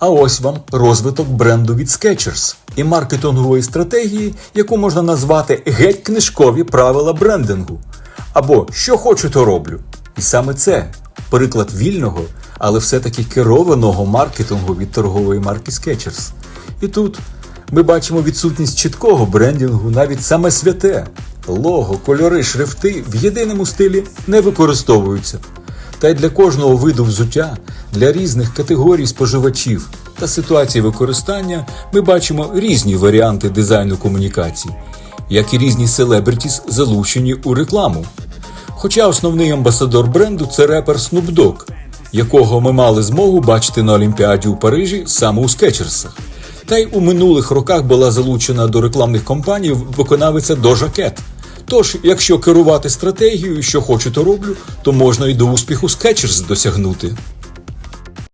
А ось вам розвиток бренду від Skechers і маркетингової стратегії, яку можна назвати геть книжкові правила брендингу. Або що хочу, то роблю. І саме це приклад вільного, але все-таки керованого маркетингу від торгової марки Skechers. І тут ми бачимо відсутність чіткого брендингу, навіть саме святе. Лого, кольори, шрифти в єдиному стилі не використовуються. Та й для кожного виду взуття, для різних категорій споживачів та ситуацій використання ми бачимо різні варіанти дизайну комунікацій, як і різні селебритіс залучені у рекламу. Хоча основний амбасадор бренду це репер Snoop Dogg, якого ми мали змогу бачити на Олімпіаді у Парижі саме у скетчерсах. Та й у минулих роках була залучена до рекламних кампаній виконавиця Дожа Кет. Тож, якщо керувати стратегією, що хочу, то роблю, то можна і до успіху скетчерс досягнути.